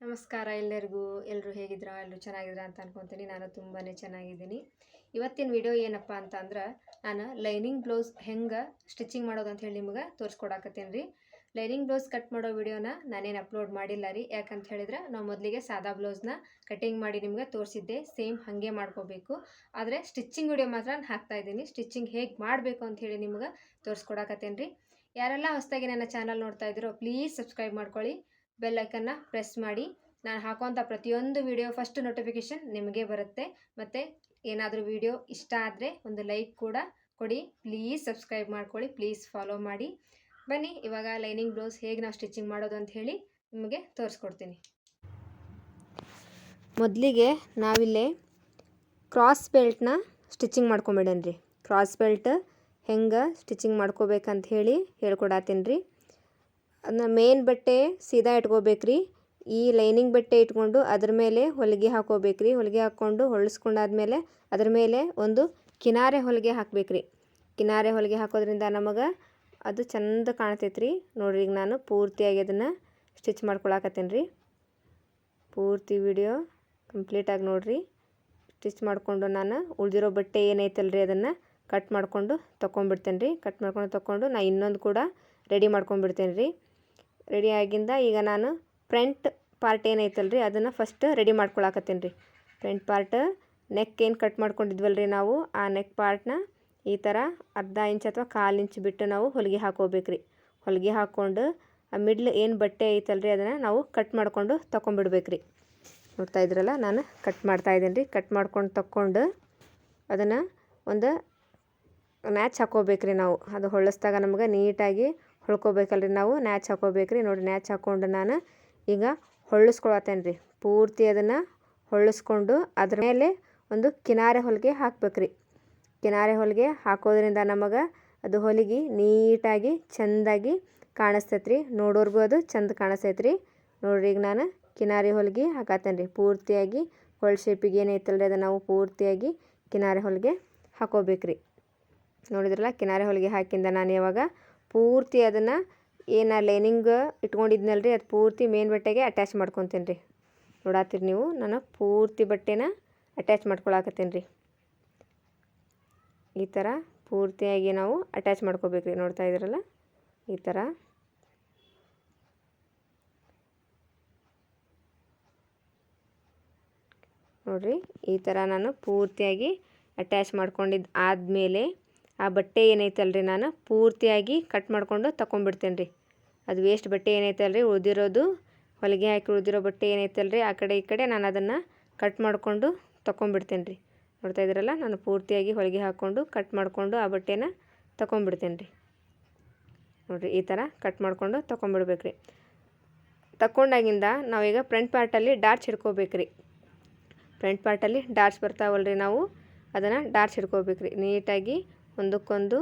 ನಮಸ್ಕಾರ ಎಲ್ಲರಿಗೂ. ಎಲ್ಲರೂ ಹೇಗಿದ್ದೀರಾ? ಎಲ್ಲರೂ ಚೆನ್ನಾಗಿದ್ರ ಅಂತ ಅನ್ಕೊತೀನಿ. ನಾನು ತುಂಬಾ ಚೆನ್ನಾಗಿದ್ದೀನಿ. ಇವತ್ತಿನ ವಿಡಿಯೋ ಏನಪ್ಪ ಅಂತ ಅಂದ್ರೆ ನಾನು ಲೈನಿಂಗ್ ಬ್ಲೌಸ್ ಹೆಂಗೆ ಸ್ಟಿಚಿಂಗ್ ಮಾಡೋದು ಅಂತ ಹೇಳಿ ನಿಮ್ಗೆ ತೋರಿಸ್ಕೊಡಕತ್ತೀನಿ ರೀ. ಲೈನಿಂಗ್ ಬ್ಲೌಸ್ ಕಟ್ ಮಾಡೋ ವಿಡಿಯೋನ ನಾನೇನು ಅಪ್ಲೋಡ್ ಮಾಡಿಲ್ಲ ರೀ. ಯಾಕಂತ ಹೇಳಿದ್ರೆ, ನಾವು ಮೊದಲಿಗೆ ಸಾದಾ ಬ್ಲೌಸ್ನ ಕಟಿಂಗ್ ಮಾಡಿ ನಿಮ್ಗೆ ತೋರಿಸಿದ್ದೆ. ಸೇಮ್ ಹಾಗೆ ಮಾಡ್ಕೋಬೇಕು. ಆದರೆ ಸ್ಟಿಚಿಂಗ್ ವಿಡಿಯೋ ಮಾತ್ರ ನಾನು ಹಾಕ್ತಾ ಇದ್ದೀನಿ. ಸ್ಟಿಚಿಂಗ್ ಹೇಗೆ ಮಾಡಬೇಕು ಅಂತ ಹೇಳಿ ನಿಮ್ಗೆ ತೋರಿಸ್ಕೊಡಕತ್ತೇನೆ ರೀ. ಯಾರೆಲ್ಲ ಹೊಸದಾಗಿ ನನ್ನ ಚಾನಲ್ ನೋಡ್ತಾ ಇದ್ದೀರೋ, ಪ್ಲೀಸ್ ಸಬ್ಸ್ಕ್ರೈಬ್ ಮಾಡ್ಕೊಳ್ಳಿ. ಬೆಲ್ ಐಕನ್ನ ಪ್ರೆಸ್ ಮಾಡಿ. ನಾನು ಹಾಕೋಂಥ ಪ್ರತಿಯೊಂದು ವಿಡಿಯೋ ಫಸ್ಟ್ ನೋಟಿಫಿಕೇಷನ್ ನಿಮಗೆ ಬರುತ್ತೆ. ಮತ್ತು ಏನಾದರೂ ವಿಡಿಯೋ ಇಷ್ಟ ಆದರೆ ಒಂದು ಲೈಕ್ ಕೂಡ ಕೊಡಿ. ಪ್ಲೀಸ್ ಸಬ್ಸ್ಕ್ರೈಬ್ ಮಾಡ್ಕೊಳ್ಳಿ. ಪ್ಲೀಸ್ ಫಾಲೋ ಮಾಡಿ. ಬನ್ನಿ, ಇವಾಗ ಲೈನಿಂಗ್ ಬ್ಲೌಸ್ ಹೇಗೆ ನಾವು ಸ್ಟಿಚಿಂಗ್ ಮಾಡೋದು ಅಂತ ಹೇಳಿ ನಿಮಗೆ ತೋರಿಸ್ಕೊಡ್ತೀನಿ. ಮೊದಲಿಗೆ ನಾವಿಲ್ಲೇ ಕ್ರಾಸ್ ಬೆಲ್ಟ್ನ ಸ್ಟಿಚಿಂಗ್ ಮಾಡ್ಕೊಂಬಿಡೇನಿ ರೀ ಕ್ರಾಸ್ ಬೆಲ್ಟ್ ಹೆಂಗೆ ಸ್ಟಿಚಿಂಗ್ ಮಾಡ್ಕೋಬೇಕಂತ ಹೇಳಿ ಹೇಳ್ಕೊಡತ್ತೀನಿ ರೀ ಅದನ್ನ ಮೇನ್ ಬಟ್ಟೆ ಸೀದಾ ಇಟ್ಕೋಬೇಕ್ರಿ. ಈ ಲೈನಿಂಗ್ ಬಟ್ಟೆ ಇಟ್ಕೊಂಡು ಅದ್ರ ಮೇಲೆ ಹೊಲಿಗೆ ಹಾಕೋಬೇಕ್ರಿ. ಹೊಲಿಗೆ ಹಾಕ್ಕೊಂಡು ಹೊಲಿಸ್ಕೊಂಡಾದ್ಮೇಲೆ ಅದ್ರ ಮೇಲೆ ಒಂದು ಕಿನಾರೆ ಹೊಲಿಗೆ ಹಾಕ್ಬೇಕ್ರಿ. ಕಿನಾರೆ ಹೊಲಿಗೆ ಹಾಕೋದ್ರಿಂದ ನಮಗೆ ಅದು ಚಂದ ಕಾಣ್ತೈತ್ರಿ. ನೋಡ್ರಿ ಈಗ ನಾನು ಪೂರ್ತಿಯಾಗಿ ಅದನ್ನು ಸ್ಟಿಚ್ ಮಾಡ್ಕೊಳಕತ್ತೇನೆ ರೀ ಪೂರ್ತಿ ವಿಡಿಯೋ ಕಂಪ್ಲೀಟಾಗಿ ನೋಡ್ರಿ. ಸ್ಟಿಚ್ ಮಾಡಿಕೊಂಡು ನಾನು ಉಳಿದಿರೋ ಬಟ್ಟೆ ಏನೈತಲ್ಲ ರೀ ಅದನ್ನು ಕಟ್ ಮಾಡಿಕೊಂಡು ತೊಗೊಂಬಿಡ್ತೇನೆ ರೀ ಕಟ್ ಮಾಡ್ಕೊಂಡು ತೊಗೊಂಡು ನಾ ಇನ್ನೊಂದು ಕೂಡ ರೆಡಿ ಮಾಡ್ಕೊಂಬಿಡ್ತೇನೆ ರೀ ರೆಡಿ ಆಗಿಂದ ಈಗ ನಾನು ಫ್ರಂಟ್ ಪಾರ್ಟ್ ಏನೈತಲ್ಲ ರೀ ಅದನ್ನು ಫಸ್ಟ್ ರೆಡಿ ಮಾಡ್ಕೊಳಕತ್ತೀನಿ ರೀ ಫ್ರಂಟ್ ಪಾರ್ಟ್ ನೆಕ್ ಏನು ಕಟ್ ಮಾಡ್ಕೊಂಡಿದ್ವಲ್ಲ ರೀ ನಾವು, ಆ ನೆಕ್ ಪಾರ್ಟ್ನ ಈ ಥರ ಅರ್ಧ ಇಂಚ್ ಅಥವಾ ಕಾಲು ಇಂಚ್ ಬಿಟ್ಟು ನಾವು ಹೊಲಿಗೆ ಹಾಕೋಬೇಕು ರೀ ಹೊಲಿಗೆ ಹಾಕ್ಕೊಂಡು ಆ ಮಿಡ್ಲ್ ಏನು ಬಟ್ಟೆ ಐತಲ್ಲ ರೀ ಅದನ್ನು ನಾವು ಕಟ್ ಮಾಡಿಕೊಂಡು ತೊಗೊಂಬಿಡ್ಬೇಕು ರೀ ನೋಡ್ತಾ ಇದ್ರಲ್ಲ, ನಾನು ಕಟ್ ಮಾಡ್ತಾ ಇದ್ದೀನಿ ರೀ ಕಟ್ ಮಾಡ್ಕೊಂಡು ತಕ್ಕೊಂಡು ಅದನ್ನು ಒಂದು ನ್ಯಾಚ್ ಹಾಕೋಬೇಕ್ರಿ ನಾವು. ಅದು ಹೊಳಸ್ದಾಗ ನಮ್ಗೆ ನೀಟಾಗಿ ಹೊಳ್ಕೊಬೇಕಲ್ರಿ ನಾವು, ನ್ಯಾಚ್ ಹಾಕೋಬೇಕ್ರಿ. ನೋಡಿ ನ್ಯಾಚ್ ಹಾಕ್ಕೊಂಡು ನಾನು ಈಗ ಹೊಳ್ಳಿಸ್ಕೊಳತ್ತೇನೆ ರೀ ಪೂರ್ತಿ ಅದನ್ನು ಹೊಳ್ಳಿಸ್ಕೊಂಡು ಅದ್ರ ಮೇಲೆ ಒಂದು ಕಿನಾರೆ ಹೊಲಿಗೆ ಹಾಕ್ಬೇಕ್ರಿ. ಕಿನಾರೆ ಹೊಲಿಗೆ ಹಾಕೋದ್ರಿಂದ ನಮಗೆ ಅದು ಹೊಲಿಗೆ ನೀಟಾಗಿ ಚೆಂದಾಗಿ ಕಾಣಿಸ್ತೈತೆ ರೀ ನೋಡೋರ್ಗೂ ಅದು ಚೆಂದ ಕಾಣಿಸ್ತೈತೆ ರೀ ನೋಡ್ರಿ, ಈಗ ನಾನು ಕಿನಾರಿ ಹೊಲಿಗೆ ಹಾಕತ್ತೇನೆ ರೀ ಪೂರ್ತಿಯಾಗಿ ಹೊಳ್ ಶೇಪಿಗೆ ಏನೈತಲ್ಲ ರೀ ಅದನ್ನು ನಾವು ಪೂರ್ತಿಯಾಗಿ ಕಿನಾರೆ ಹೊಲಿಗೆ ಹಾಕೋಬೇಕ್ರಿ. ನೋಡಿದ್ರಲ್ಲ, ಕಿನಾರೆ ಹೊಲಿಗೆ ಹಾಕಿಂದ ನಾನು ಇವಾಗ ಪೂರ್ತಿ ಅದನ್ನು ಏನು ಲೈನಿಂಗ್ ಇಟ್ಕೊಂಡಿದ್ನಲ್ಲ ರೀ ಅದು ಪೂರ್ತಿ ಮೇನ್ ಬಟ್ಟೆಗೆ ಅಟ್ಯಾಚ್ ಮಾಡ್ಕೊತೀನಿ ರೀ ನೋಡತ್ತೀರಿ ನೀವು, ನಾನು ಪೂರ್ತಿ ಬಟ್ಟೆನ ಅಟ್ಯಾಚ್ ಮಾಡ್ಕೊಳಕತ್ತೀನಿ ರೀ ಈ ಥರ ಪೂರ್ತಿಯಾಗಿ ನಾವು ಅಟ್ಯಾಚ್ ಮಾಡ್ಕೋಬೇಕ್ರಿ, ನೋಡ್ತಾ ಇದ್ದೀರಲ್ಲ? ಈ ಥರ ನೋಡಿರಿ, ಈ ಥರ ನಾನು ಪೂರ್ತಿಯಾಗಿ ಅಟ್ಯಾಚ್ ಮಾಡ್ಕೊಂಡಿದ್ದು ಆದಮೇಲೆ ಆ ಬಟ್ಟೆ ಏನೈತಲ್ಲ ರೀ ನಾನು ಪೂರ್ತಿಯಾಗಿ ಕಟ್ ಮಾಡಿಕೊಂಡು ತಗೊಂಬಿಡ್ತೇನೆ ರೀ ಅದು ವೇಸ್ಟ್ ಬಟ್ಟೆ ಏನೈತಲ್ಲ ರೀ ಉಳಿದಿರೋದು, ಹೊಲಿಗೆ ಹಾಕಿ ಉಳಿದಿರೋ ಬಟ್ಟೆ ಏನೈತಲ್ಲ ರೀ ಆ ಕಡೆ ಈ ಕಡೆ ನಾನು ಅದನ್ನು ಕಟ್ ಮಾಡಿಕೊಂಡು ತೊಗೊಂಬಿಡ್ತೇನೆ ರೀ ನೋಡ್ತಾ ಇದ್ದೀರಲ್ಲ, ನಾನು ಪೂರ್ತಿಯಾಗಿ ಹೊಲಿಗೆ ಹಾಕ್ಕೊಂಡು ಕಟ್ ಮಾಡಿಕೊಂಡು ಆ ಬಟ್ಟೆನ ತೊಗೊಂಬಿಡ್ತೇನೆ ರೀ ನೋಡಿರಿ, ಈ ಥರ ಕಟ್ ಮಾಡಿಕೊಂಡು ತೊಗೊಂಬಿಡ್ಬೇಕು ರೀ ತಗೊಂಡಾಗಿಂದ ನಾವೀಗ ಫ್ರಂಟ್ ಪಾರ್ಟಲ್ಲಿ ಡಾರ್ಚ್ ಹಿಡ್ಕೋಬೇಕು ರೀ ಫ್ರಂಟ್ ಪಾರ್ಟಲ್ಲಿ ಡಾರ್ಚ್ ಬರ್ತಾವಲ್ಲ ರೀ ನಾವು, ಅದನ್ನು ಡಾರ್ಚ್ ಹಿಡ್ಕೋಬೇಕು ರೀ ನೀಟಾಗಿ ಒಂದಕ್ಕೊಂದು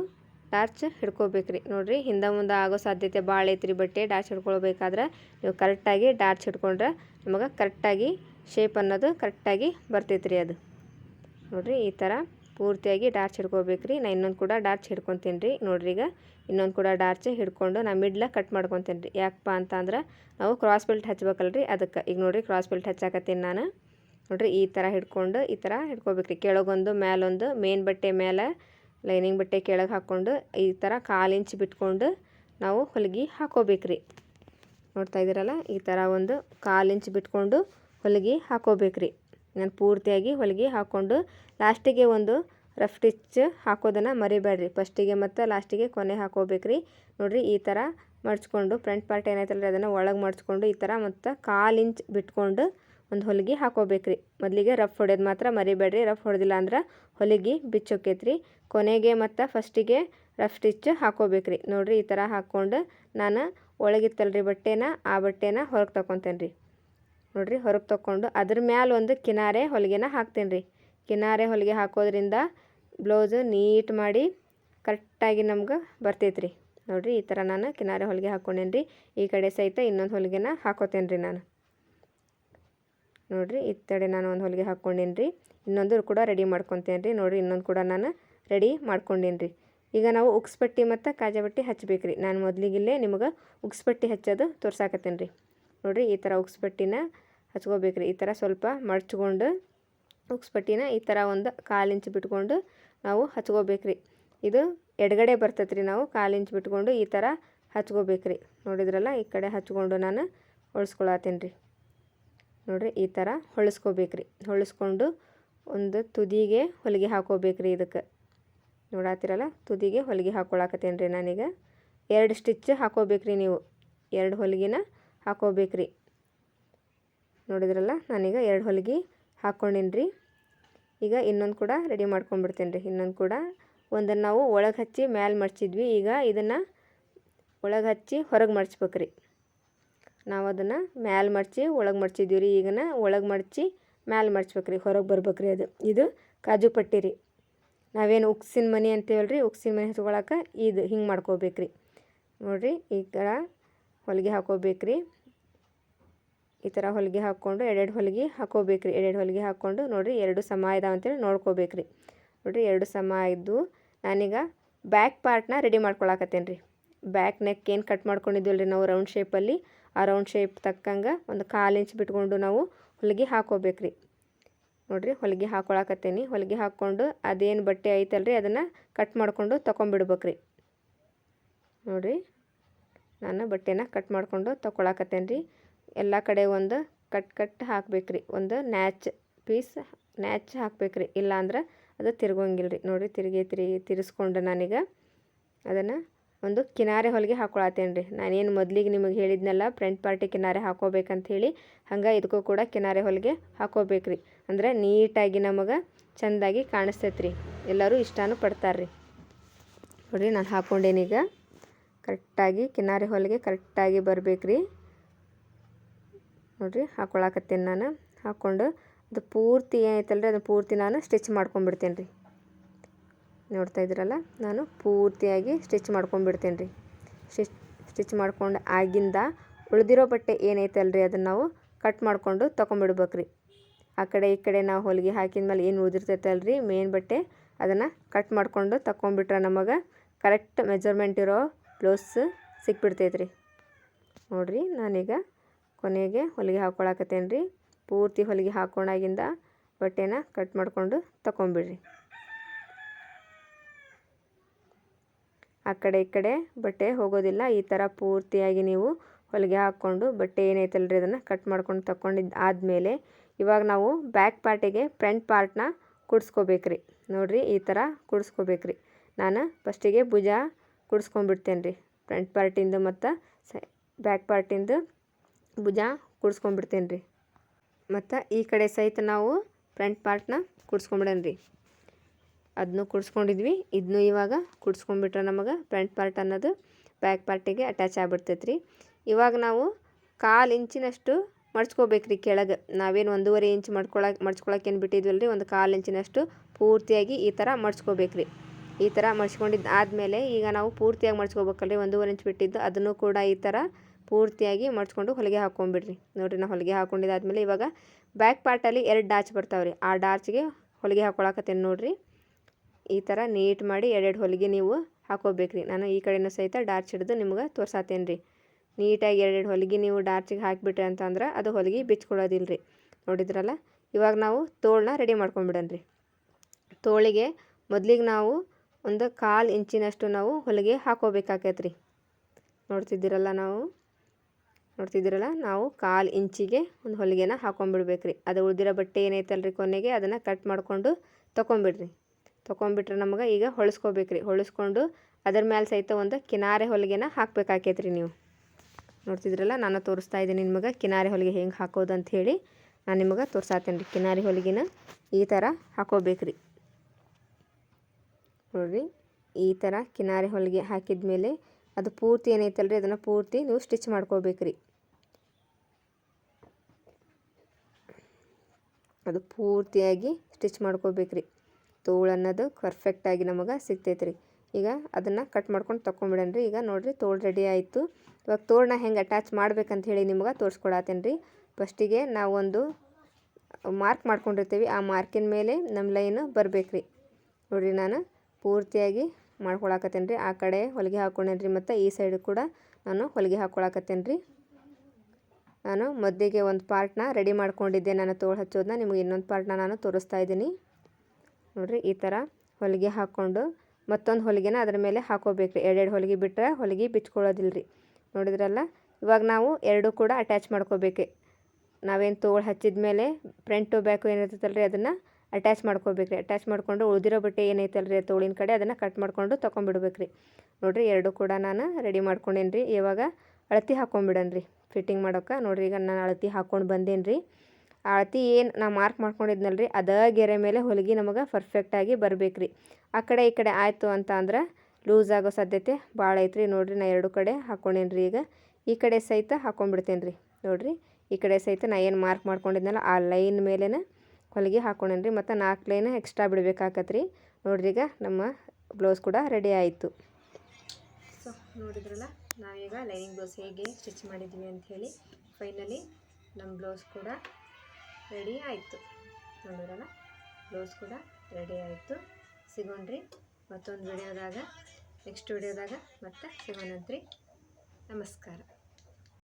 ಟಾರ್ಚ್ ಹಿಡ್ಕೋಬೇಕು ರೀ ನೋಡಿರಿ, ಹಿಂದೆ ಮುಂದೆ ಆಗೋ ಸಾಧ್ಯತೆ ಭಾಳ ಐತ್ರಿ ಬಟ್ಟೆ. ಡಾರ್ಚ್ ಹಿಡ್ಕೊಳ್ಬೇಕಾದ್ರೆ ನೀವು ಕರೆಕ್ಟಾಗಿ ಡಾರ್ಚ್ ಹಿಡ್ಕೊಂಡ್ರೆ ನಿಮಗೆ ಕರೆಕ್ಟಾಗಿ ಶೇಪ್ ಅನ್ನೋದು ಕರೆಕ್ಟಾಗಿ ಬರ್ತೈತ್ರಿ ಅದು. ನೋಡಿರಿ, ಈ ಥರ ಪೂರ್ತಿಯಾಗಿ ಡಾರ್ಚ್ ಹಿಡ್ಕೋಬೇಕು ನಾ ನಾನು ಇನ್ನೊಂದು ಕೂಡ ಡಾರ್ಚ್ ಹಿಡ್ಕೊತೀನಿ ರೀ ನೋಡ್ರಿ ಈಗ ಇನ್ನೊಂದು ಕೂಡ ಡಾರ್ಚ್ ಹಿಡ್ಕೊಂಡು ನಾ ಮಿಡ್ಲ ಕಟ್ ಮಾಡ್ಕೊತೀನಿ ರೀ ಯಾಕಪ್ಪ ಅಂತಂದ್ರೆ ನಾವು ಕ್ರಾಸ್ ಬೆಲ್ಟ್ ಹಚ್ಬೇಕಲ್ಲ ರೀ ಅದಕ್ಕೆ. ಈಗ ನೋಡಿರಿ, ಕ್ರಾಸ್ ಬೆಲ್ಟ್ ಹಚ್ಚಾಕತ್ತೀನಿ ನಾನು. ನೋಡಿರಿ, ಈ ಥರ ಹಿಡ್ಕೊಂಡು ಈ ಥರ ಹಿಡ್ಕೋಬೇಕು ರೀ ಕೆಳಗೊಂದು ಮೇಲೊಂದು ಮೇನ್ ಬಟ್ಟೆ ಮೇಲೆ ಲೈನಿಂಗ್ ಬಟ್ಟೆ ಕೆಳಗೆ ಹಾಕ್ಕೊಂಡು ಈ ಥರ ಕಾಲು ಇಂಚ್ ಬಿಟ್ಕೊಂಡು ನಾವು ಹೊಲಿಗೆ ಹಾಕೋಬೇಕು ರೀ. ನೋಡ್ತಾ ಇದ್ದೀರಲ್ಲ, ಈ ಥರ ಒಂದು ಕಾಲು ಇಂಚ್ ಬಿಟ್ಕೊಂಡು ಹೊಲಿಗೆ ಹಾಕೋಬೇಕು ರೀ. ನಾನು ಪೂರ್ತಿಯಾಗಿ ಹೊಲಿಗೆ ಹಾಕ್ಕೊಂಡು ಲಾಸ್ಟಿಗೆ ಒಂದು ರಫ್ ಸ್ಟಿಚ್ ಹಾಕೋದನ್ನು ಮರಿಬೇಡ್ರಿ. ಫಸ್ಟಿಗೆ ಮತ್ತು ಲಾಸ್ಟಿಗೆ ಕೊನೆ ಹಾಕೋಬೇಕು ರೀ. ನೋಡಿರಿ, ಈ ಥರ ಮಡ್ಚ್ಕೊಂಡು ಫ್ರಂಟ್ ಪಾರ್ಟ್ ಏನಾಯ್ತಲ್ಲ ರೀ, ಅದನ್ನು ಒಳಗೆ ಮಡ್ಚ್ಕೊಂಡು ಈ ಥರ ಮತ್ತು ಕಾಲು ಇಂಚ್ ಬಿಟ್ಕೊಂಡು ಒಂದು ಹೊಲಿಗೆ ಹಾಕೋಬೇಕ್ರಿ. ಮೊದಲಿಗೆ ರಫ್ ಹೊಡೆಯೋದು ಮಾತ್ರ ಮರಿಬೇಡ್ರಿ. ರಫ್ ಹೊಡೆದಿಲ್ಲ ಅಂದ್ರೆ ಹೊಲಿಗೆ ಬಿಚ್ಚೋಕೈತ್ರಿ. ಕೊನೆಗೆ ಮತ್ತು ಫಸ್ಟಿಗೆ ರಫ್ ಸ್ಟಿಚ್ ಹಾಕೋಬೇಕ್ರಿ. ನೋಡ್ರಿ ಈ ಥರ ಹಾಕ್ಕೊಂಡು ನಾನು ಒಳಗಿತ್ತಲ್ರಿ ಬಟ್ಟೆನ, ಆ ಬಟ್ಟೆನ ಹೊರಗೆ ತಗೊತೇನೆ ರೀ ನೋಡಿರಿ ಹೊರಗೆ ತಗೊಂಡು ಅದ್ರ ಮ್ಯಾಲ ಒಂದು ಕಿನಾರೆ ಹೊಲಿಗೆನ ಹಾಕ್ತೇನೆ ರೀ ಕಿನಾರೆ ಹೊಲಿಗೆ ಹಾಕೋದ್ರಿಂದ ಬ್ಲೌಸ್ ನೀಟ್ ಮಾಡಿ ಕರೆಕ್ಟಾಗಿ ನಮ್ಗೆ ಬರ್ತೈತೆ ರೀ ನೋಡಿರಿ ಈ ಥರ ನಾನು ಕಿನಾರೆ ಹೊಲಿಗೆ ಹಾಕ್ಕೊಂಡೇನಿ ರೀ ಈ ಕಡೆ ಸಹಿತ ಇನ್ನೊಂದು ಹೊಲಿಗೆನ ಹಾಕೋತೇನೆ ರೀ ನಾನು. ನೋಡಿರಿ, ಈ ತಡೆ ನಾನು ಒಂದು ಹೊಲಿಗೆ ಹಾಕ್ಕೊಂಡೇನಿ ರೀ ಇನ್ನೊಂದು ಕೂಡ ರೆಡಿ ಮಾಡ್ಕೊತೇನೆ ರೀ ನೋಡಿರಿ, ಇನ್ನೊಂದು ಕೂಡ ನಾನು ರೆಡಿ ಮಾಡ್ಕೊಂಡೇನಿ ರೀ ಈಗ ನಾವು ಉಕ್ಸ್ಪಟ್ಟಿ ಮತ್ತು ಕಾಜಾಬಟ್ಟಿ ಹಚ್ಬೇಕು ರೀ ನಾನು ಮೊದಲಿಗಿಲ್ಲೇ ನಿಮಗೆ ಉಕ್ಸ್ಪಟ್ಟಿ ಹಚ್ಚೋದು ತೋರ್ಸಾಕತ್ತೇನೆ ರೀ ನೋಡಿರಿ, ಈ ಥರ ಉಕ್ಸ್ಪಟ್ಟಿನ ಹಚ್ಕೋಬೇಕ್ರಿ. ಈ ಥರ ಸ್ವಲ್ಪ ಮಡ್ಚ್ಕೊಂಡು ಉಕ್ಸ್ಪಟ್ಟಿನ ಈ ಥರ ಒಂದು ಕಾಲು ಇಂಚು ಬಿಟ್ಕೊಂಡು ನಾವು ಹಚ್ಕೋಬೇಕ್ರಿ. ಇದು ಎಡಗಡೆ ಬರ್ತೈತೆ ರೀ ನಾವು, ಕಾಲು ಇಂಚು ಬಿಟ್ಕೊಂಡು ಈ ಥರ ಹಚ್ಕೋಬೇಕ್ರಿ. ನೋಡಿದ್ರಲ್ಲ, ಈ ಕಡೆ ಹಚ್ಕೊಂಡು ನಾನು ಹೊಳ್ಸ್ಕೊಳತ್ತೀನಿ ರೀ ನೋಡಿರಿ, ಈ ಥರ ಹೊಳಸ್ಕೋಬೇಕ್ರಿ. ಹೊಳಸ್ಕೊಂಡು ಒಂದು ತುದಿಗೆ ಹೊಲಿಗೆ ಹಾಕೋಬೇಕ್ರಿ ಇದಕ್ಕೆ. ನೋಡಾತಿರಲ್ಲ, ತುದಿಗೆ ಹೊಲಿಗೆ ಹಾಕೊಳಕತ್ತೇನೆ ರೀ ನಾನೀಗ. ಎರಡು ಸ್ಟಿಚ್ ಹಾಕೋಬೇಕ್ರಿ ನೀವು. ಎರಡು ಹೊಲಿಗೆನ ಹಾಕೋಬೇಕ್ರಿ. ನೋಡಿದ್ರಲ್ಲ, ನಾನೀಗ ಎರಡು ಹೊಲಿಗೆ ಹಾಕ್ಕೊಂಡಿನ್ರಿ ಈಗ ಇನ್ನೊಂದು ಕೂಡ ರೆಡಿ ಮಾಡ್ಕೊಂಡ್ಬಿಡ್ತೇನೆ ರೀ ಇನ್ನೊಂದು ಕೂಡ ಒಂದನ್ನು ನಾವು ಒಳಗೆ ಹಚ್ಚಿ ಮ್ಯಾಲೆ ಮಡ್ಚಿದ್ವಿ ಈಗ ಇದನ್ನು ಒಳಗೆ ಹಚ್ಚಿ ಹೊರಗೆ ಮಡ್ಚ್ಬೇಕ್ರಿ ನಾವು ಅದನ್ನು ಮ್ಯಾಲೆ ಮಡ್ಚಿ, ಒಳಗೆ ಮಡ್ಚಿದ್ದೀವಿ ರೀ. ಈಗನ ಒಳಗೆ ಮಡ್ಚಿ ಮ್ಯಾಲೆ ಮಡ್ಚ್ಬೇಕ್ರಿ ಹೊರಗೆ ಬರ್ಬೇಕು ರೀ ಅದು. ಇದು ಕಾಜು ಪಟ್ಟಿ ರೀ. ನಾವೇನು ಉಕ್ಸಿನ ಮನೆ ಅಂತೀವಲ್ಲ ರೀ. ಉಕ್ಸಿನ ಮನೆ ಹಚ್ಕೊಳಕ್ಕೆ ಇದು ಹಿಂಗೆ ಮಾಡ್ಕೋಬೇಕ್ರಿ ನೋಡಿರಿ, ಈ ಥರ ಹೊಲಿಗೆ ಹಾಕೋಬೇಕ್ರಿ ಈ ಥರ ಹೊಲಿಗೆ ಹಾಕ್ಕೊಂಡು ಎರಡೆರಡು ಹೊಲಿಗೆ ಹಾಕೋಬೇಕ್ರಿ ಎರಡೆರಡು ಹೊಲಿಗೆ ಹಾಕ್ಕೊಂಡು ನೋಡಿರಿ, ಎರಡು ಸಮ ಇದಾವೆ ಅಂತೇಳಿ ನೋಡ್ಕೋಬೇಕ್ರಿ ನೋಡಿರಿ, ಎರಡು ಸಮ ಇದ್ದು ನಾನೀಗ ಬ್ಯಾಕ್ ಪಾರ್ಟ್ನ ರೆಡಿ ಮಾಡ್ಕೊಳಕತ್ತೇನೆ ರೀ ಬ್ಯಾಕ್ ನೆಕ್ ಏನು ಕಟ್ ಮಾಡ್ಕೊಂಡಿದ್ವಲ್ಲ ರೀ ನಾವು ರೌಂಡ್ ಶೇಪಲ್ಲಿ. ರೌಂಡ್ ಶೇಪ್ ತಕ್ಕಂಗೆ ಒಂದು ಕಾಲು ಇಂಚ್ ಬಿಟ್ಕೊಂಡು ನಾವು ಹೊಲಿಗೆ ಹಾಕೋಬೇಕ್ರಿ. ನೋಡಿರಿ, ಹೊಲಿಗೆ ಹಾಕೊಳಕತ್ತೀನಿ. ಹೊಲಿಗೆ ಹಾಕ್ಕೊಂಡು ಅದೇನು ಬಟ್ಟೆ ಐತಲ್ರಿ, ಅದನ್ನು ಕಟ್ ಮಾಡಿಕೊಂಡು ತೊಗೊಂಬಿಡ್ಬೇಕ್ರಿ ನೋಡಿರಿ, ನಾನು ಬಟ್ಟೆನ ಕಟ್ ಮಾಡಿಕೊಂಡು ತೊಗೊಳಕತ್ತೇನೆ ರೀ ಎಲ್ಲ ಕಡೆ ಒಂದು ಕಟ್ ಕಟ್ ಹಾಕ್ಬೇಕು ರೀ ಒಂದು ನ್ಯಾಚ್ ಪೀಸ್ ನ್ಯಾಚ್ ಹಾಕ್ಬೇಕು ರೀ ಇಲ್ಲಾಂದ್ರೆ ಅದು ತಿರ್ಗೋಂಗಿಲ್ಲ ರೀ ನೋಡಿರಿ, ತಿರುಗಿ ತಿರುಗಿ ತಿರ್ಸ್ಕೊಂಡು ನಾನೀಗ ಅದನ್ನು ಒಂದು ಕಿನಾರೆ ಹೊಲಿಗೆ ಹಾಕೊಳತ್ತೇನೆ ರೀ. ನಾನೇನು ಮೊದಲಿಗೆ ನಿಮಗೆ ಹೇಳಿದ್ನಲ್ಲ ಫ್ರಂಟ್ ಪಾರ್ಟಿ ಕಿನಾರೆ ಹಾಕೋಬೇಕಂತ ಹೇಳಿ, ಹಂಗೆ ಇದಕ್ಕೂ ಕೂಡ ಕಿನಾರೆ ಹೊಲಿಗೆ ಹಾಕೋಬೇಕ್ರಿ ಅಂದ್ರೆ ನೀಟಾಗಿ ನಮಗೆ ಚೆಂದಾಗಿ ಕಾಣಿಸ್ತೈತೆ ರೀ. ಎಲ್ಲರೂ ಇಷ್ಟನೂ ಪಡ್ತಾರೆ ರೀ. ನೋಡಿರಿ ನಾನು ಹಾಕ್ಕೊಂಡೇನೀಗ ಕರೆಕ್ಟಾಗಿ ಕಿನಾರೆ ಹೊಲಿಗೆ ಕರೆಕ್ಟಾಗಿ ಬರಬೇಕ್ರಿ ನೋಡಿರಿ ಹಾಕೊಳಕತ್ತೇನೆ ನಾನು. ಹಾಕ್ಕೊಂಡು ಅದು ಪೂರ್ತಿ ಏನೈತಲ್ರಿ ಅದು ಪೂರ್ತಿ ನಾನು ಸ್ಟಿಚ್ ಮಾಡ್ಕೊಂಡ್ಬಿಡ್ತೇನೆ ರೀ. ನೋಡ್ತಾ ಇದ್ದೀರಲ್ಲ? ನಾನು ಪೂರ್ತಿಯಾಗಿ ಸ್ಟಿಚ್ ಮಾಡ್ಕೊಂಡ್ಬಿಡ್ತೇನೆ ರೀ. ಸ್ಟಿಚ್ ಸ್ಟಿಚ್ ಮಾಡ್ಕೊಂಡು ಆಗಿಂದ ಉಳಿದಿರೋ ಬಟ್ಟೆ ಏನೈತಲ್ರಿ ಅದನ್ನು ನಾವು ಕಟ್ ಮಾಡಿಕೊಂಡು ತೊಗೊಂಬಿಡ್ಬೇಕ್ರಿ ಆ ಕಡೆ ಈ ಕಡೆ ನಾವು ಹೊಲಿಗೆ ಹಾಕಿದ ಮೇಲೆ ಏನು ಉಳಿದಿರ್ತೈತಲ್ರಿ ಮೇನ್ ಬಟ್ಟೆ ಅದನ್ನು ಕಟ್ ಮಾಡಿಕೊಂಡು ತಗೊಂಬಿಟ್ರೆ ನಮಗೆ ಕರೆಕ್ಟ್ ಮೆಜರ್ಮೆಂಟ್ ಇರೋ ಬ್ಲೌಸ್ ಸಿಕ್ಬಿಡ್ತೈತೆ ರೀ. ನೋಡಿರಿ, ನಾನೀಗ ಕೊನೆಗೆ ಹೊಲಿಗೆ ಹಾಕ್ಕೊಳಕತ್ತೇನೆ ರೀ ಪೂರ್ತಿ ಹೊಲಿಗೆ ಹಾಕ್ಕೊಂಡಾಗಿಂದ ಬಟ್ಟೆನ ಕಟ್ ಮಾಡಿಕೊಂಡು ತಗೊಂಬಿಡ್ರಿ ಆ ಕಡೆ ಈ ಕಡೆ ಬಟ್ಟೆ ಹೋಗೋದಿಲ್ಲ. ಈ ಥರ ಪೂರ್ತಿಯಾಗಿ ನೀವು ಹೊಲಿಗೆ ಹಾಕ್ಕೊಂಡು ಬಟ್ಟೆ ಏನೈತಲ್ರಿ ಅದನ್ನು ಕಟ್ ಮಾಡ್ಕೊಂಡು ತಗೊಂಡಿದ್ದು ಆದಮೇಲೆ ಇವಾಗ ನಾವು ಬ್ಯಾಕ್ ಪಾರ್ಟಿಗೆ ಫ್ರಂಟ್ ಪಾರ್ಟ್ನ ಕುಡ್ಸ್ಕೋಬೇಕ್ರಿ. ನೋಡಿರಿ ಈ ಥರ ರೀ ನಾನು ಫಸ್ಟಿಗೆ ಭುಜ ಕುಡ್ಸ್ಕೊಂಡ್ಬಿಡ್ತೇನೆ ರೀ ಫ್ರಂಟ್ ಪಾರ್ಟಿಂದು ಮತ್ತು ಸ ಬ್ಯಾಕ್ ಪಾರ್ಟಿಂದು ಭುಜ ಕುಡ್ಸ್ಕೊಂಡ್ಬಿಡ್ತೇನೆ ರೀ ಮತ್ತು ಈ ಕಡೆ ಸಹಿತ ನಾವು ಫ್ರಂಟ್ ಪಾರ್ಟ್ನ ಕುಡ್ಸ್ಕೊಂಬಿಡೋಣ ರೀ ಅದನ್ನು ಕುಡ್ಸ್ಕೊಂಡಿದ್ವಿ. ಇದನ್ನು ಇವಾಗ ಕುಡ್ಸ್ಕೊಂಡ್ಬಿಟ್ರೆ ನಮಗೆ ಫ್ರಂಟ್ ಪಾರ್ಟ್ ಅನ್ನೋದು ಬ್ಯಾಕ್ ಪಾರ್ಟಿಗೆ ಅಟ್ಯಾಚ್ ಆಗ್ಬಿಡ್ತೈತೆ ರೀ ಇವಾಗ ನಾವು ಕಾಲು ಇಂಚಿನಷ್ಟು ಮಡ್ಚ್ಕೋಬೇಕ್ರಿ ಕೆಳಗೆ. ನಾವೇನು ಒಂದೂವರೆ ಇಂಚ್ ಮಡ್ಕೊಳಕ್ಕೆ ಮಡ್ಚ್ಕೊಳಕ್ಕೆ ಏನು ಬಿಟ್ಟಿದ್ವಲ್ಲ ರೀ ಒಂದು ಕಾಲು ಇಂಚಿನಷ್ಟು ಪೂರ್ತಿಯಾಗಿ ಈ ಥರ ಮಡ್ಚ್ಕೋಬೇಕ್ರಿ ಈ ಥರ ಮಡ್ಚ್ಕೊಂಡಿದ್ದು ಆದಮೇಲೆ ಈಗ ನಾವು ಪೂರ್ತಿಯಾಗಿ ಮಡ್ಚ್ಕೋಬೇಕಲ್ರಿ ಒಂದೂವರೆ ಇಂಚ್ ಬಿಟ್ಟಿದ್ದು ಅದನ್ನು ಕೂಡ ಈ ಥರ ಪೂರ್ತಿಯಾಗಿ ಮಡ್ಚ್ಕೊಂಡು ಹೊಲಿಗೆ ಹಾಕ್ಕೊಂಬಿಡ್ರಿ. ನೋಡಿರಿ ನಾವು ಹೊಲಿಗೆ ಹಾಕ್ಕೊಂಡಿದ್ದಾದ್ಮೇಲೆ ಇವಾಗ ಬ್ಯಾಕ್ ಪಾರ್ಟಲ್ಲಿ ಎರಡು ಡಾಚ್ ಬರ್ತಾವೆ ರೀ ಆ ಡಾಚ್ಗೆ ಹೊಲಿಗೆ ಹಾಕ್ಕೊಳಕತ್ತೇನೆ ನೋಡಿರಿ. ಈ ಥರ ನೀಟ್ ಮಾಡಿ ಎರಡೆರಡು ಹೊಲಿಗೆ ನೀವು ಹಾಕೋಬೇಕ್ರಿ. ನಾನು ಈ ಕಡೆನೂ ಸಹಿತ ಡಾರ್ಚ್ ಹಿಡಿದು ನಿಮ್ಗೆ ತೋರ್ಸಾತೇನೆ ರೀ ನೀಟಾಗಿ ಎರಡೆರಡು ಹೊಲಿಗೆ ನೀವು ಡಾರ್ಚಿಗೆ ಹಾಕಿಬಿಟ್ರಿ ಅಂತಂದ್ರೆ ಅದು ಹೊಲಿಗೆ ಬಿಚ್ಕೊಳ್ಳೋದಿಲ್ಲ ರೀ ನೋಡಿದ್ರಲ್ಲ? ಇವಾಗ ನಾವು ತೋಳನ್ನ ರೆಡಿ ಮಾಡ್ಕೊಂಬಿಡೋಣ ರೀ ತೋಳಿಗೆ ಮೊದಲಿಗೆ ನಾವು ಒಂದು ಕಾಲು ಇಂಚಿನಷ್ಟು ನಾವು ಹೊಲಿಗೆ ಹಾಕೋಬೇಕಾಕೈತೆ ರೀ ನೋಡ್ತಿದ್ದೀರಲ್ಲ ನಾವು? ನೋಡ್ತಿದ್ದೀರಲ್ಲ? ನಾವು ಕಾಲು ಇಂಚಿಗೆ ಒಂದು ಹೊಲಿಗೆನ ಹಾಕೊಂಡ್ಬಿಡ್ಬೇಕ್ರಿ ಅದು ಉಳಿದಿರೋ ಬಟ್ಟೆ ಏನೈತಲ್ಲ ರೀ ಕೊನೆಗೆ? ಅದನ್ನು ಕಟ್ ಮಾಡಿಕೊಂಡು ತೊಗೊಂಬಿಡ್ರಿ ತೊಗೊಂಬಿಟ್ರೆ ನಮಗೆ ಈಗ ಹೊಳಸ್ಕೋಬೇಕ್ರಿ ಹೊಳ್ಸ್ಕೊಂಡು ಅದ್ರ ಮೇಲೆ ಸಹಿತ ಒಂದು ಕಿನಾರೆ ಹೊಲಿಗೆನ ಹಾಕ್ಬೇಕಾಕೈತ್ರಿ ನೀವು. ನೋಡ್ತಿದ್ರಲ್ಲ, ನಾನು ತೋರಿಸ್ತಾ ಇದ್ದೀನಿ ನಿಮಗೆ ಕಿನಾರೆ ಹೊಲಿಗೆ ಹೆಂಗೆ ಹಾಕೋದು ಹೇಳಿ. ನಾನು ನಿಮಗೆ ತೋರ್ಸಾತೇನೆ ರೀ ಕಿನಾರೆ ಹೊಲಿಗೆನ ಈ ಥರ ಹಾಕೋಬೇಕ್ರಿ ನೋಡಿರಿ, ಈ ಥರ ಕಿನಾರೆ ಹೊಲಿಗೆ ಹಾಕಿದ ಮೇಲೆ ಅದು ಪೂರ್ತಿ ಏನೈತಲ್ರಿ, ಅದನ್ನು ಪೂರ್ತಿ ನೀವು ಸ್ಟಿಚ್ ಮಾಡ್ಕೋಬೇಕ್ರಿ ಅದು ಪೂರ್ತಿಯಾಗಿ ಸ್ಟಿಚ್ ಮಾಡ್ಕೋಬೇಕ್ರಿ ತೋಳು ಅನ್ನೋದು ಪರ್ಫೆಕ್ಟಾಗಿ ನಮಗೆ ಸಿಗ್ತೈತೆ ರೀ ಈಗ ಅದನ್ನು ಕಟ್ ಮಾಡ್ಕೊಂಡು ತೊಗೊಂಬಿಡೋಣ ರೀ ಈಗ ನೋಡಿರಿ ತೋಳು ರೆಡಿ ಆಯಿತು. ಇವಾಗ ತೋಳನ್ನ ಹೆಂಗೆ ಅಟ್ಯಾಚ್ ಮಾಡ್ಬೇಕಂತ ಹೇಳಿ ನಿಮ್ಗೆ ತೋರಿಸ್ಕೊಡತ್ತೇನೆ ರೀ ಫಸ್ಟಿಗೆ ನಾವೊಂದು ಮಾರ್ಕ್ ಮಾಡ್ಕೊಂಡಿರ್ತೀವಿ. ಆ ಮಾರ್ಕಿನ ಮೇಲೆ ನಮ್ಮ ಲೈನ್ ಬರಬೇಕು ರೀ ನೋಡಿರಿ ನಾನು ಪೂರ್ತಿಯಾಗಿ ಮಾಡ್ಕೊಳಕತ್ತೇನೆ ರೀ ಆ ಕಡೆ ಹೊಲಿಗೆ ಹಾಕ್ಕೊಂಡೇನೆ ರೀ ಮತ್ತು ಈ ಸೈಡ್ ಕೂಡ ನಾನು ಹೊಲಿಗೆ ಹಾಕ್ಕೊಳಕತ್ತೇನೆ ರೀ ನಾನು ಮೊದಲಿಗೆ ಒಂದು ಪಾರ್ಟ್ನ ರೆಡಿ ಮಾಡ್ಕೊಂಡಿದ್ದೆ. ನಾನು ತೋಳು ಹಚ್ಚೋದನ್ನ ನಿಮಗೆ ಇನ್ನೊಂದು ಪಾರ್ಟ್ನ ನಾನು ತೋರಿಸ್ತಾ ಇದ್ದೀನಿ. ನೋಡಿರಿ, ಈ ಥರ ಹೊಲಿಗೆ ಹಾಕ್ಕೊಂಡು ಮತ್ತೊಂದು ಹೊಲಿಗೆನ ಅದ್ರ ಮೇಲೆ ಹಾಕೋಬೇಕು ಎರಡೆರಡು ಹೊಲಿಗೆ ಬಿಟ್ಟರೆ ಹೊಲಿಗೆ ಬಿಚ್ಕೊಳ್ಳೋದಿಲ್ಲ ರೀ ನೋಡಿದ್ರಲ್ಲ? ಇವಾಗ ನಾವು ಎರಡು ಕೂಡ ಅಟ್ಯಾಚ್ ಮಾಡ್ಕೋಬೇಕು ನಾವೇನು ತೋಳು ಹಚ್ಚಿದ ಮೇಲೆ ಫ್ರಂಟು ಬ್ಯಾಕು ಏನಿರ್ತೈತಲ್ಲ ರೀ ಅದನ್ನು ಅಟ್ಯಾಚ್ ಮಾಡ್ಕೋಬೇಕು ರೀ ಅಟ್ಯಾಚ್ ಮಾಡಿಕೊಂಡು ಉಳಿದಿರೋ ಬಟ್ಟೆ ಏನೈತಲ್ಲ ರೀ ತೋಳಿನ ಕಡೆ ಅದನ್ನು ಕಟ್ ಮಾಡಿಕೊಂಡು ತೊಗೊಂಬಿಡ್ಬೇಕು ರೀ ನೋಡಿರಿ, ಎರಡು ಕೂಡ ನಾನು ರೆಡಿ ಮಾಡ್ಕೊಂಡೇನಿ ರೀ ಇವಾಗ ಅಳತಿ ಹಾಕ್ಕೊಂಬಿಡನ್ರಿ ಫಿಟ್ಟಿಂಗ್ ಮಾಡೋಕೆ. ನೋಡಿರಿ, ಈಗ ನಾನು ಅಳತಿ ಹಾಕ್ಕೊಂಡು ಬಂದೇನಿ ರೀ ಅಳತಿ ಏನು ನಾ ಮಾರ್ಕ್ ಮಾಡ್ಕೊಂಡಿದ್ನಲ್ಲ ರೀ ಅದೇ ಗೆರೆ ಮೇಲೆ ಹೊಲಿಗೆ ನಮಗೆ ಪರ್ಫೆಕ್ಟಾಗಿ ಬರ್ಬೇಕು ರೀ ಆ ಕಡೆ ಈ ಕಡೆ ಆಯಿತು ಅಂತ ಅಂದ್ರೆ ಲೂಸ್ ಆಗೋ ಸಾಧ್ಯತೆ ಭಾಳ ಐತ್ರಿ. ನೋಡಿರಿ ನಾ ಎರಡು ಕಡೆ ಹಾಕ್ಕೊಂಡೇನಿ ರೀ ಈಗ. ಈ ಕಡೆ ಸಹಿತ ಹಾಕ್ಕೊಂಡ್ಬಿಡ್ತೇನೆ ರೀ ನೋಡಿರಿ, ಈ ಕಡೆ ಸಹಿತ ನಾ ಏನು ಮಾರ್ಕ್ ಮಾಡ್ಕೊಂಡಿದ್ನಲ್ಲ, ಆ ಲೈನ್ ಮೇಲೇ ಹೊಲಿಗೆ ಹಾಕ್ಕೊಂಡೇನಿ ರೀ ಮತ್ತು ನಾಲ್ಕು ಲೈನ್ ಎಕ್ಸ್ಟ್ರಾ ಬಿಡ್ಬೇಕಾಕತ್ತೆ ರೀ ನೋಡಿರಿ ಈಗ ನಮ್ಮ ಬ್ಲೌಸ್ ಕೂಡ ರೆಡಿ ಆಯಿತು. ಸೊ ನೋಡಿದ್ರಲ್ಲ, ನಾವೀಗ ಲೈನಿಂಗ್ ಬ್ಲೌಸ್ ಹೇಗೆ ಸ್ಟಿಚ್ ಮಾಡಿದ್ವಿ ಅಂತ ಹೇಳಿ ಫೈನಲಿ ನಮ್ಮ ಬ್ಲೌಸ್ ಕೂಡ ರೆಡಿ ಆಯಿತು. ನೋಡಿದ್ರಲ್ಲ? ಬ್ಲೌಸ್ ಕೂಡ ರೆಡಿ ಆಯಿತು. ಸಿಗೋಣ್ರಿ. ಮತ್ತೊಂದು ವಿಡಿಯೋದಾಗ, ನೆಕ್ಸ್ಟ್ ವಿಡಿಯೋದಾಗ ಮತ್ತೆ ಸಿಗೋಣಂತ್ರಿ. ನಮಸ್ಕಾರ.